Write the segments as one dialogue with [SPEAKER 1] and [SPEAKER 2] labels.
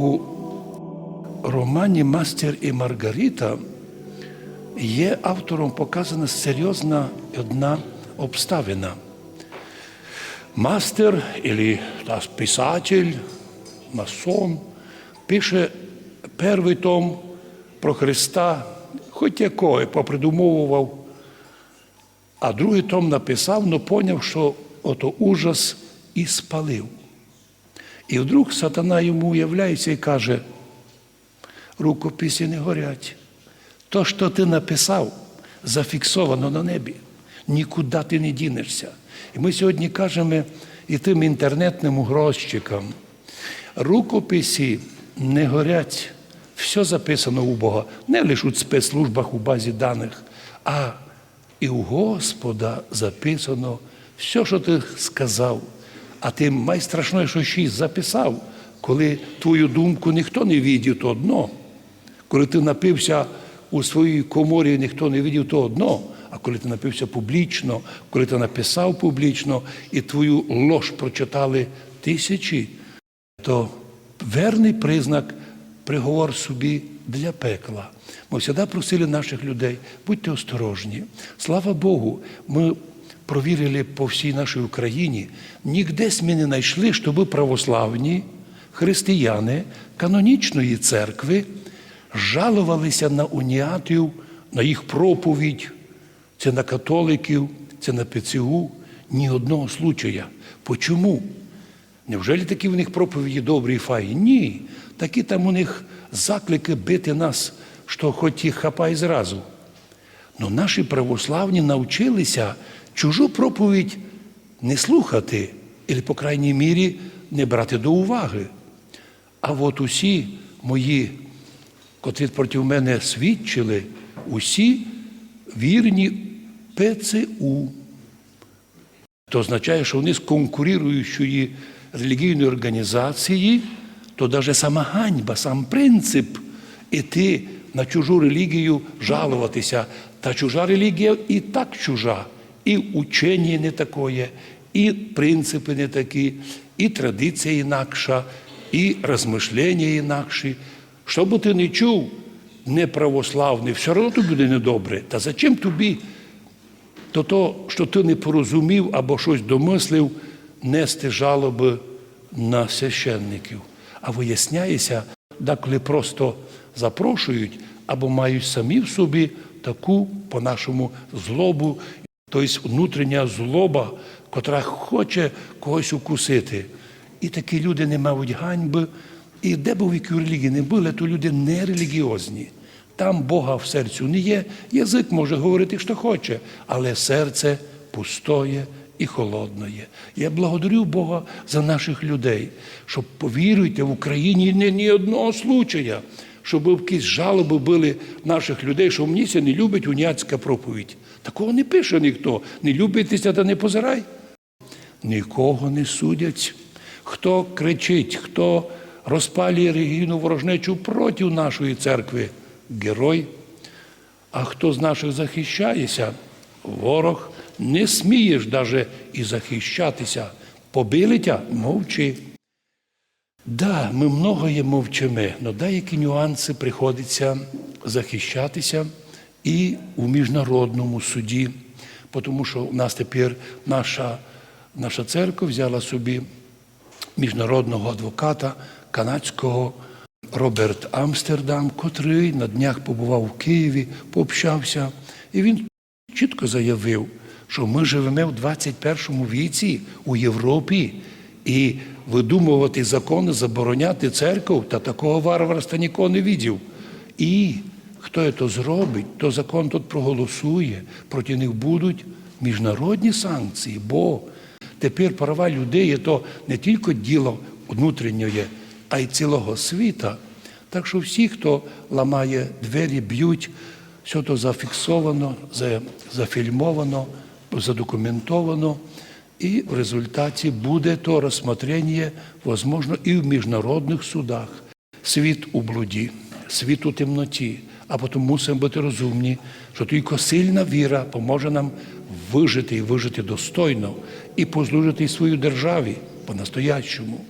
[SPEAKER 1] У романі Мастер і Маргарита є автором показана серйозна одна обставина. Мастер или писатель, масон, пише перший том про Христа, хоч якого попридумовував, а другий том написав, але поняв, що ото ужас і спалив. І вдруг сатана йому уявляється і каже, рукописи не горять. То, що ти написав, зафіксовано на небі. Нікуди ти не дінешся. І ми сьогодні кажемо і тим інтернетним угрозчикам, рукописи не горять. Все записано у Бога, не лише у спецслужбах у базі даних, а і у Господа записано все, що ти сказав. А ти найстрашніше, що ще й записав, коли твою думку ніхто не видів, то одно. Коли ти напився у своїй коморі, ніхто не видів, то одно. А коли ти напився публічно, коли ти написав публічно і твою лож прочитали тисячі, то верний признак приговор собі для пекла. Ми завжди просили наших людей, будьте осторожні. Слава Богу, ми провірили по всій нашій Україні, ніде ми не знайшли, щоб православні християни канонічної церкви жалувалися на уніатів, на їх проповідь, це на католиків, це на ПЦУ. Ні одного случая. Почому? Невже такі в них проповіді добрі і файні? Ні. Такі там у них заклики бити нас, що хоч їх хапай зразу. Ну наші православні навчилися чужу проповідь не слухати, або, по крайній мірі, не брати до уваги. А от усі мої, котрі проти мене свідчили, усі вірні ПЦУ. То означає, що вони з конкуруючої релігійної організації, то навіть сама ганьба, сам принцип іти на чужу релігію жалуватися. Та чужа релігія і так чужа, і учення не такое, і принципи не такі, і традиція інакша, і розмишлення інакші. Що би ти не чув, неправославний, все одно тобі буде недобре. Та зачем тобі? то то, що ти не порозумів або щось домислив, нести жалоби на священників. А виясняється, деколи просто запрошують або мають самі в собі таку, по-нашому, злобу, тобто внутрішня злоба, котра хоче когось укусити. І такі люди не мають ганьби. І де б у якій релігії не були, то люди не релігіозні. Там Бога в серцю не є. Язик може говорити, що хоче, але серце пустоє і холодне. Я благодарю Бога за наших людей, щоб повіруйте в Україні не ні одного случая, щоб якісь жалоби були наших людей, що мені це не любить уняцька проповідь. Такого не пише ніхто. Не любитеся та не позирай. Нікого не судять. Хто кричить, хто розпалює релігійну ворожнечу проти нашої церкви герой. А хто з наших захищається, ворог, не смієш даже і захищатися. Побили тя, мовчи. Да, ми многоє мовчимо, але деякі нюанси приходиться захищатися і у міжнародному суді, тому що у нас тепер наша, наша церква взяла собі міжнародного адвоката канадського. Роберт Амстердам, котрий на днях побував в Києві, пообщався, і він чітко заявив, що ми живемо в 21 віці у Європі, і видумувати закони, забороняти церкву, та такого варварства нікого не видів. І хто це зробить, то закон тут проголосує, проти них будуть міжнародні санкції, бо тепер права людей то не тільки діло внутрішнє, а й цілого світа. Так що всі, хто ламає двері, б'ють, все то зафіксовано, зафільмовано, задокументовано, і в результаті буде то розсмотрення, можливо, і в міжнародних судах. Світ у блуді, світ у темноті, а потім мусимо бути розумні, що тільки сильна віра поможе нам вижити і вижити достойно, і послужити свою державі по-настоящому.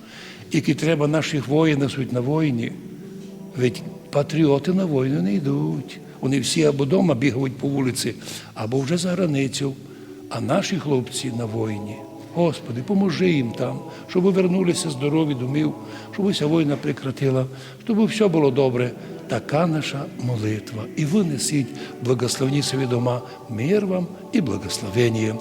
[SPEAKER 1] які треба наших воїнів суть на війні. Ведь патріоти на війну не йдуть. Вони всі або вдома бігають по вулиці, або вже за границю. А наші хлопці на війні. Господи, поможи їм там, щоб вернулися здорові домів, щоб уся війна прекратила, щоб все було добре. Така наша молитва. І ви несіть благословні собі дома, мир вам і благословення.